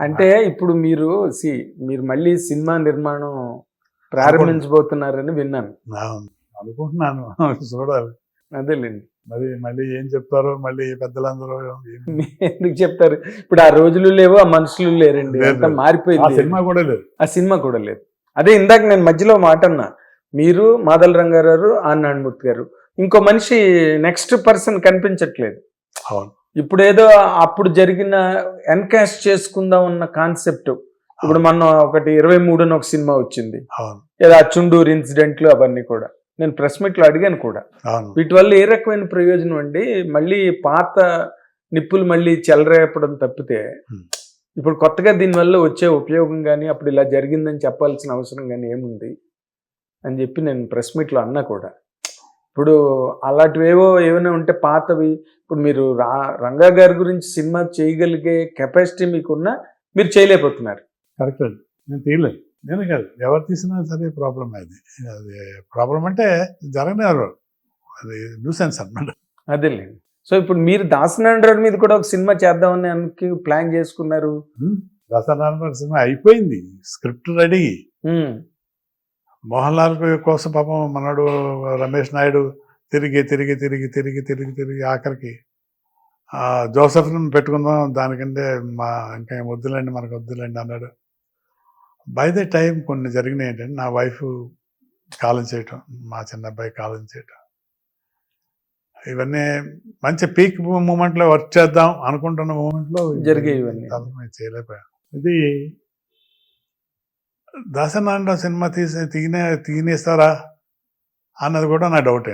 అంటే ఇప్పుడు మీరు సి మీరు మళ్ళీ సినిమా నిర్మాణం ప్రారంభించబోతున్నారని విన్నాను. అనుకుంటున్నాను. చూడాలి. అదేలేండి. మరి మళ్ళీ ఏం చెప్తారో మళ్ళీ పెద్దలందరూ ఎందుకు చెప్తారు? ఇప్పుడు ఆ రోజులు లేవు ఆ మనుషులు లేరండి. మారిపోయింది. సినిమా కూడా లేదు. ఆ సినిమా కూడా లేదు. అదే ఇందాక నేను మధ్యలో మాట అన్నా. మీరు మాదల రంగారావు ఆ నారాయణమూర్తి గారు. ఇంకో మనిషి నెక్స్ట్ పర్సన్ కనిపించట్లేదు. అవును. ఇప్పుడు ఏదో అప్పుడు జరిగిన ఎన్కాస్ట్ చేసుకుందాం అన్న కాన్సెప్ట్. ఇప్పుడు మనం ఒకటి ఇరవై మూడున ఒక సినిమా వచ్చింది. ఆ చుండూరు ఇన్సిడెంట్లు అవన్నీ కూడా. నేను ప్రెస్ మీట్లో అడిగాను కూడా. వీటి వల్ల ఏ రకమైన ప్రయోజనం అండి? మళ్ళీ పాత నిప్పులు మళ్ళీ చెలరేపడం తప్పితే. ఇప్పుడు కొత్తగా దీనివల్ల వచ్చే ఉపయోగం కానీ అప్పుడు ఇలా జరిగిందని చెప్పాల్సిన అవసరం కానీ ఏముంది? అని చెప్పి నేను ప్రెస్ మీట్లో అన్నా కూడా. ఇప్పుడు అలాంటివేవో ఏమైనా ఉంటే పాతవి. ఇప్పుడు మీరు రా రంగా గారి గురించి సినిమా చేయగలిగే కెపాసిటీ మీకున్నా మీరు చేయలేకపోతున్నారు. కరెక్ట్ నేను తీయలేదు. నేను కాదు ఎవరు తీసినా సరే ప్రాబ్లం అది. అది ప్రాబ్లం అంటే జరగనివారు అది న్యూసెన్స్ అనమాట అదేలేండి సో ఇప్పుడు మీరు దాసనారాయణ మీద కూడా ఒక సినిమా చేద్దామని అనుకు ప్లాన్ చేసుకున్నారు. దసరా సినిమా అయిపోయింది. Script ready. మోహన్ లాల్ కోసం పాపం మనడు రమేష్ నాయుడు తిరిగి తిరిగి తిరిగి తిరిగి తిరిగి తిరిగి ఆఖరికి జోసెఫ్ని పెట్టుకుందాం దానికంటే మా ఇంకా ఏం వద్దులేండి మనకు వద్దులేండి అన్నాడు. బై ద టైం కొన్ని జరిగినాయి ఏంటంటే నా వైఫ్ కాలం చేయటం మా చిన్న అబ్బాయి కాలం చేయటం. ఇవన్నీ మంచి పీక్ మూమెంట్లో వర్క్ చేద్దాం అనుకుంటున్న మూమెంట్లో జరిగాయి ఇవన్నీ. చేయలేకపోయాం ఇది దాసనారాయణ సినిమా తీసే తీనే తీనేస్తారా అన్నది కూడా నా డౌట్.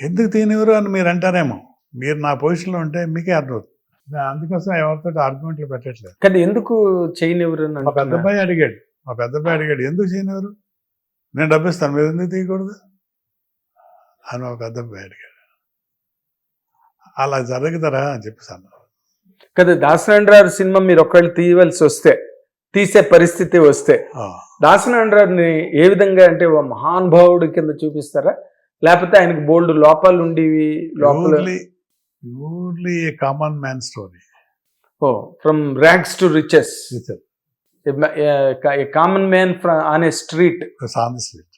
ఎందుకు తీనివ్వరు అని మీరు అంటారేమో. మీరు నా పొజిషన్లో ఉంటే మీకే అర్థమవుతుంది. నేను అందుకోసం ఎవరితో ఆర్గ్యుమెంట్లు పెట్టట్లేదు. కానీ ఎందుకు చేయనివ్వరు మా పెద్ద అంటున్నా? అబ్బాయి అడిగాడు. మా పెద్ద అబ్బాయి అడిగాడు ఎందుకు చేయనివ్వరు? నేను డబ్బిస్తాను మీరు ఎందుకు తీయకూడదు? అని మా పెద్ద అబ్బాయి అడిగాడు. అలా జరుగుతారా అని చెప్పేసాను కదా దాసనారాయణ సినిమా మీరు ఒకళ్ళు తీయవలసి వస్తే తీసే పరిస్థితి వస్తే ఆ, దాసనారాయణని ఏ విధంగా అంటే ఓ మహానుభావుడి కింద చూపిస్తారా? లేకపోతే ఆయనకి బోల్డ్ లోపాలు ఉండేవి? లోపల purely common man story oh from ranks to riches. Common man on a street. Sweet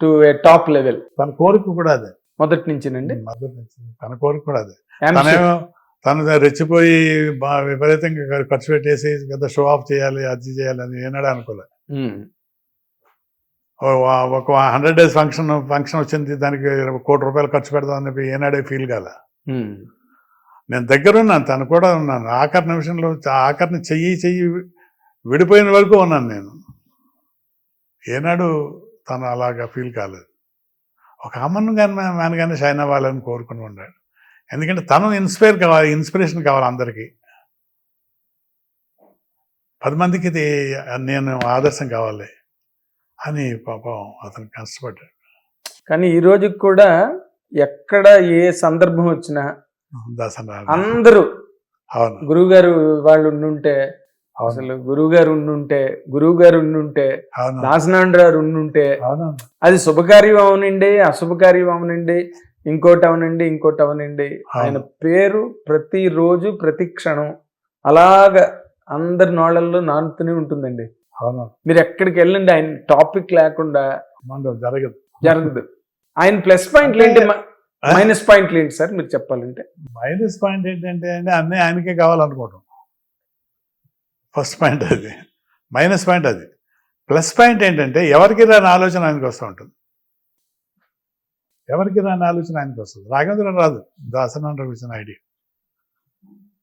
to a top level. తన కోరిక కూడా అదే. మొదటి నుంచినండి? మదర్ నుంచి. తన కోరిక కూడా అదే. తను రెచ్చిపోయి విపరీతంగా ఖర్చు పెట్టేసి పెద్ద షో ఆఫ్ చేయాలి అది చేయాలి అని ఏనాడే అనుకోలే. ఒక హండ్రెడ్ డేస్ ఫంక్షన్ ఫంక్షన్ వచ్చింది దానికి కోటి రూపాయలు ఖర్చు పెడదాం అని చెప్పి ఏనాడే ఫీల్ కాలే. నేను దగ్గర ఉన్నాను తను కూడా ఉన్నాను. ఆఖరి నిమిషంలో ఆఖరిని చెయ్యి చెయ్యి విడిపోయిన వరకు ఉన్నాను నేను. ఏనాడు తను అలాగా ఫీల్ కాలేదు. ఒక అమ్మను కానీ మ్యాన్ కానీ షైన్ అవ్వాలని కోరుకుని ఉన్నాడు ఎందుకంటే తను ఇన్స్పైర్ కావాలి ఇన్స్పిరేషన్ కావాలి అందరికీ. పది మందికి ఇది నేను ఆదర్శం కావాలి అని పాపం అతను కష్టపడ్డాడు. కానీ ఈ రోజుకి కూడా ఎక్కడ ఏ సందర్భం వచ్చినా అందరూ అవును. గురువు గారు వాళ్ళు ఉండుంటే అసలు గురువు గారు ఉండుంటే గురువు గారు ఉండుంటే దాసనాండ్రారు ఉండుంటే అది శుభకార్యం అవనండి అశుభకార్యం అవనండి ఇంకోటి అవనండి ఇంకోటి అవనండి ఆయన పేరు ప్రతిరోజు ప్రతి క్షణం అలాగ అందరి నోళ్ళల్లో నానుతూనే ఉంటుందండి. అవును. మీరు ఎక్కడికి వెళ్ళండి ఆయన టాపిక్ లేకుండా జరగదు. జరగదు. ఆయన ప్లస్ పాయింట్లు ఏంటి మైనస్ పాయింట్లు ఏంటి సార్ మీరు చెప్పాలంటే. మైనస్ పాయింట్ ఏంటంటే అంటే అన్నీ ఆయనకే కావాలనుకోవడం ఫస్ట్ పాయింట్ అది. మైనస్ పాయింట్ అది. ప్లస్ పాయింట్ ఏంటంటే ఎవరికి రాని ఆలోచన ఆయనకు వస్తూ ఉంటుంది. ఎవరికి రాని ఆలోచన ఆయనకు వస్తుంది. రాఘవేంద్ర రాదు. దాసనారాయణ ఇచ్చిన ఐడియా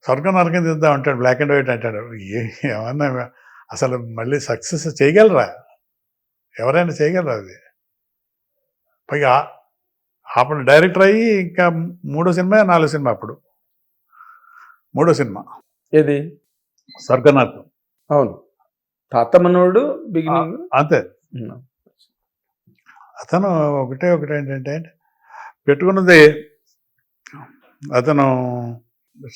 స్వర్గం నరకం తిద్దాం అంటాడు. బ్లాక్ అండ్ వైట్ అంటాడు. ఏ- ఏమన్నా అసలు మళ్ళీ సక్సెస్ చేయగలరా? ఎవరైనా చేయగలరా అది? పైగా అప్పుడు డైరెక్టర్ అయ్యి ఇంకా మూడో సినిమా నాలుగో సినిమా అప్పుడు. మూడో సినిమా. ఏది? స్వర్గనాథం అవును. తాత మనోడు బిగినింగ్ అంతే. అతను ఒకటే ఒకటి ఏంటంటే పెట్టుకున్నది అతను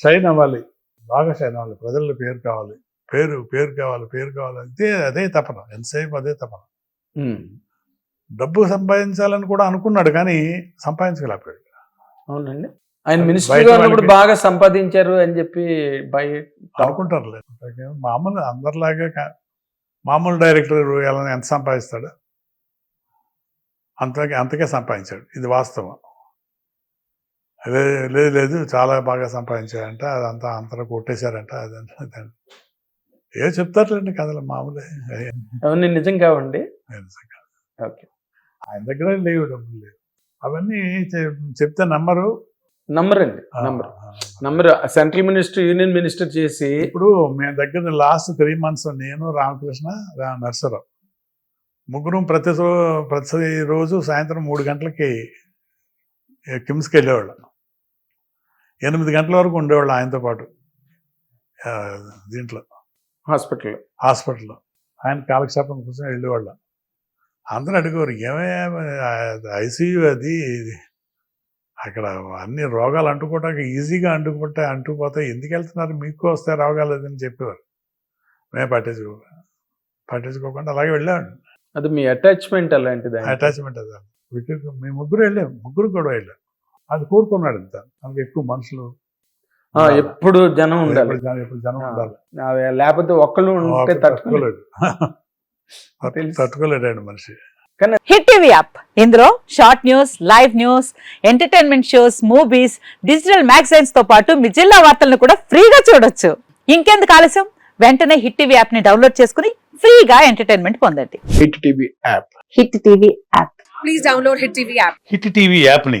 షైన్ అవ్వాలి బాగా షైన్ అవ్వాలి ప్రజల్లో పేరు కావాలి పేరు పేరు కావాలి పేరు కావాలి అదే అదే తపన ఎంతసేపు అదే తపన. డబ్బు సంపాదించాలని కూడా అనుకున్నాడు కానీ సంపాదించగలేకపోయాడు అవునండి. ఆయన మినిస్టర్ బాగా సంపాదించారు అని చెప్పి బై అనుకుంటారులే. మామూలు అందరిలాగా మామూలు డైరెక్టర్ ఎలా ఎంత సంపాదిస్తాడు? అంతకే అంతకే సంపాదించాడు. ఇది వాస్తవం. అదే లేదు లేదు. చాలా బాగా సంపాదించాడంట అదంతా అంతలో కొట్టేశారంట. అదంతా. ఏ చెప్తారులేండి కథలు మామూలే. అదే నిజం కావండి. ఓకే. ఆయన దగ్గర లేవు డబ్బులు లేవు. అవన్నీ చెప్తే నమ్మరు. నంబర్ ఆ. Number central minister union minister చేసి ఇప్పుడు మేము దగ్గర లాస్ట్ త్రీ మంత్స్ నేను రామకృష్ణ నర్సరావు ముగ్గురు ప్రతి ప్రతి రోజు సాయంత్రం మూడు గంటలకి కిమ్స్కి వెళ్ళేవాళ్ళం. ఎనిమిది గంటల వరకు ఉండేవాళ్ళం ఆయనతో పాటు. దీంట్లో. హాస్పిటల్. హాస్పిటల్లో. ఆయన కాలక్షేపం కూర్చొని వెళ్ళేవాళ్ళం. అందరూ అడిగేవారు ఏమయ్యా ఐసీయూ అది ఇది. అక్కడ అన్ని రోగాలు అంటుకోవడానికి ఈజీగా అంటుకుంటే అంటుకుపోతాయి ఎందుకు వెళ్తున్నారు? మీకు వస్తే రోగాలు అని చెప్పేవారు. మేము పట్టించుకో పట్టించుకోకుండా అలాగే వెళ్ళామండి అది మీ అటాచ్మెంట్ అలాంటిది. అటాచ్మెంట్ అది. మేము ముగ్గురు వెళ్ళాం. ముగ్గురు కూడా వెళ్ళాం. అది కోరుకున్నాడు మనకి ఎక్కువ మనుషులు. ఎప్పుడు జనం ఉండాలి. ఎప్పుడు జనం-. ఉండాలి. లేకపోతే ఒక్కళ్ళు ఉంటే తట్టుకోలేడు. తట్టుకోలేడండి మనిషి. Hit TV app. ఇందులో short news live news entertainment shows movies digital మ్యాగజైన్స్తో పాటు మీ జిల్లా వార్తలను కూడా ఫ్రీగా చూడొచ్చు. ఇంకెందుకు ఆలస్యం? వెంటనే హిట్ టీవీ యాప్ని డౌన్లోడ్ చేసుకుని ఫ్రీగా ఎంటర్టైన్మెంట్ పొందండి. Hit TV app. Hit TV app please download Hit TV app. Hit TV యాప్ని